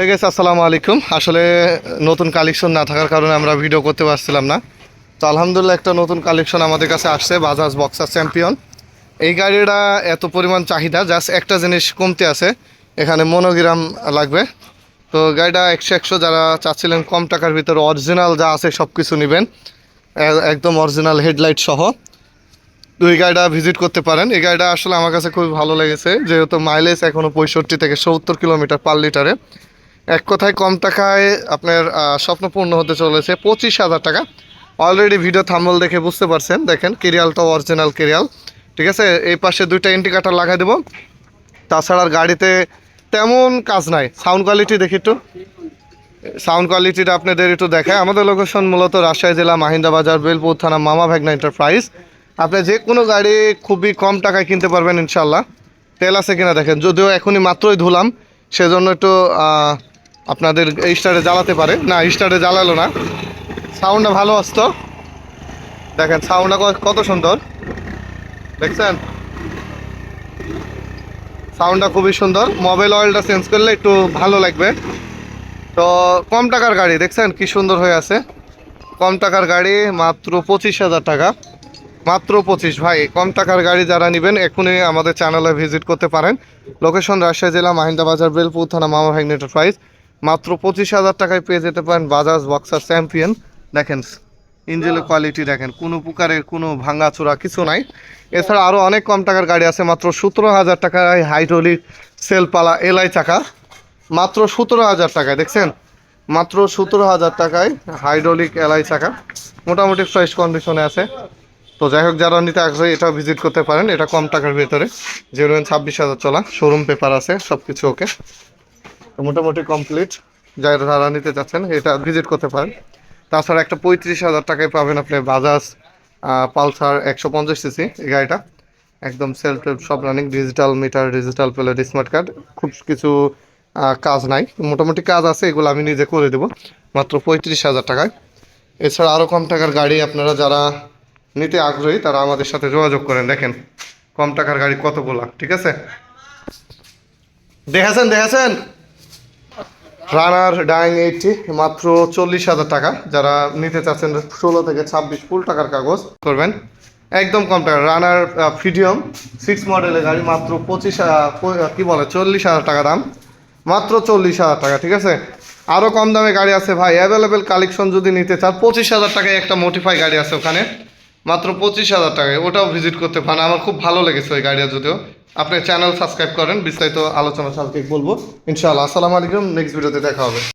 হয়ে গেছে আসসালামু আলাইকুম। আসলে নতুন কালেকশন না থাকার কারণে আমরা ভিডিও করতে পারছিলাম না। তো আলহামদুলিল্লাহ একটা নতুন কালেকশন আমাদের কাছে আসছে বাজাজ বক্সার চ্যাম্পিয়ন এই গাড়িটা এত পরিমাণ চাহিদা জাস্ট একটা জিনিস কমতে আছে, এখানে মনোগ্রাম লাগবে। তো গাড়িটা একশো একশো যারা চাচ্ছিলেন কম টাকার ভিতরে অরিজিনাল যা আছে সব কিছু নেবেন একদম অরিজিনাল হেডলাইট সহ। এই গাড়িটা ভিজিট করতে পারেন। এই গাড়িটা আসলে আমার কাছে খুবই ভালো লেগেছে, যেহেতু মাইলেজ এখনও পঁয়ষট্টি থেকে সত্তর কিলোমিটার পার লিটারে এক কথায় কম টাকায় আপনার স্বপ্ন পূর্ণ হতে চলেছে পঁচিশ হাজার টাকা। অলরেডি ভিডিও থাম্বল দেখে বুঝতে পারছেন। দেখেন কেরিয়ালটা অরিজিনাল কেরিয়াল। ঠিক আছে? এই পাশে দুইটা ইন্ডিকেটার লাগাই দেবো। তাছাড়া গাড়িতে তেমন কাজ নাই। সাউন্ড কোয়ালিটি দেখি একটু। সাউন্ড কোয়ালিটিটা আপনাদের একটু দেখায়। আমাদের লোকেশন মূলত রাজশাহী জেলা মাহিন্দা বাজার, বেলপুর থানা, মামা ভ্যাগনা এন্টারপ্রাইজ আপনি যে কোনো গাড়ি খুবই কম টাকায় কিনতে পারবেন ইনশাল্লাহ তেল আছে কিনা দেখেন। যদিও এখনই মাত্রই ধুলাম, সেজন্য একটু আপনাদের স্টারে জ্বালাতে পারে। না স্টারে জ্বালালো না। সাউন্ডটা ভালো আসতো। দেখেন, সাউন্ডটা কত সুন্দর। দেখছেন? সাউন্ডটা খুবই সুন্দর। মোবাইল অয়েলটা চেঞ্জ করলে একটু ভালো লাগবে। তো কম টাকার গাড়ি, দেখছেন? কি সুন্দর হয়ে আছে। কম টাকার গাড়ি মাত্র পঁচিশ হাজার টাকা। মাত্র পঁচিশ। ভাই, কম টাকার গাড়ি যারা নেবেন এখনই আমাদের চ্যানেলে ভিজিট করতে পারেন। লোকেশন রাজশাহী জেলা মাহিন্দা বাজার বেলপুর থানা মামা ভ্যাগন এন্টারপ্রাইজ মাত্র পঁচিশ হাজার টাকায় পেয়ে যেতে পারেন বাজাজ বক্সার চ্যাম্পিয়ন। দেখেন ইঞ্জিনের কোয়ালিটি দেখেন কোনো প্রকারের কোনো ভাঙাচোরা কিছু নাই। এছাড়া আরও অনেক কম টাকার গাড়ি আছে মাত্র সতেরো হাজার টাকায় হাইড্রোলিক সেলপালা এলআই চাকা। মাত্র সতেরো হাজার টাকায় দেখছেন? মাত্র সতেরো হাজার টাকায় হাইড্রোলিক এলআই চাকা। মোটামুটি ফ্রেশ কন্ডিশনে আছে। তো যাই হোক যারা নিতে আগ্রহী এটা ভিজিট করতে পারেন। এটা কম টাকার ভেতরে। জিরো ছাব্বিশ হাজার চলা শোরুম পেপার আছে সব কিছু ওকে তো মোটামুটি কমপ্লিট যারা যারা নিতে চাচ্ছেন, এটা ভিজিট করতে পারেন। তাছাড়া একটা পঁয়ত্রিশ হাজার টাকায় পাবেন আপনি বাজাজ পালসার একশো পঞ্চাশ সিসি এই গাড়িটা। একদম সেলফ টেলফ সব running digital meter digital plate smart card খুব কিছু কাজ নাই। মোটামুটি কাজ আছে, এগুলো আমি নিজে করে দেবো। মাত্র পঁয়ত্রিশ হাজার টাকায়। এছাড়া আরও কম টাকার গাড়ি আপনারা যারা নিতে আগ্রহী, তারা আমাদের সাথে যোগাযোগ করেন। দেখেন, কম টাকার গাড়ি কতগুলা, ঠিক আছে? দেখেছেন দেখেছেন? রানার ডাইং এইটটি মাত্র চল্লিশ হাজার টাকা। যারা নিতে চাচ্ছেন ষোলো থেকে ছাব্বিশ ফুল টাকার কাগজ করবেন। একদম কম টাকা। রানার ফিডিয়াম সিক্স মডেলের গাড়ি, মাত্র পঁচিশ কি বলে, চল্লিশ হাজার টাকা দাম। মাত্র চল্লিশ হাজার টাকা, ঠিক আছে? আরও কম দামে গাড়ি আছে ভাই। অ্যাভেলেবেল কালেকশন যদি নিতে চান, পঁচিশ হাজার টাকায় একটা মোটিফাই গাড়ি আছে ওখানে। মাত্র পঁচিশ হাজার টাকায়। ওটাও ভিজিট করতে পারেন। আমার খুব ভালো লেগেছে ওই গাড়িটা যদিও। আপনি চ্যানেল সাবস্ক্রাইব করেন, বিস্তারিত আলোচনা সালকে বলব। ইনশাআল্লাহ, আসসালামু আলাইকুম নেক্সট ভিডিওতে দেখা হবে।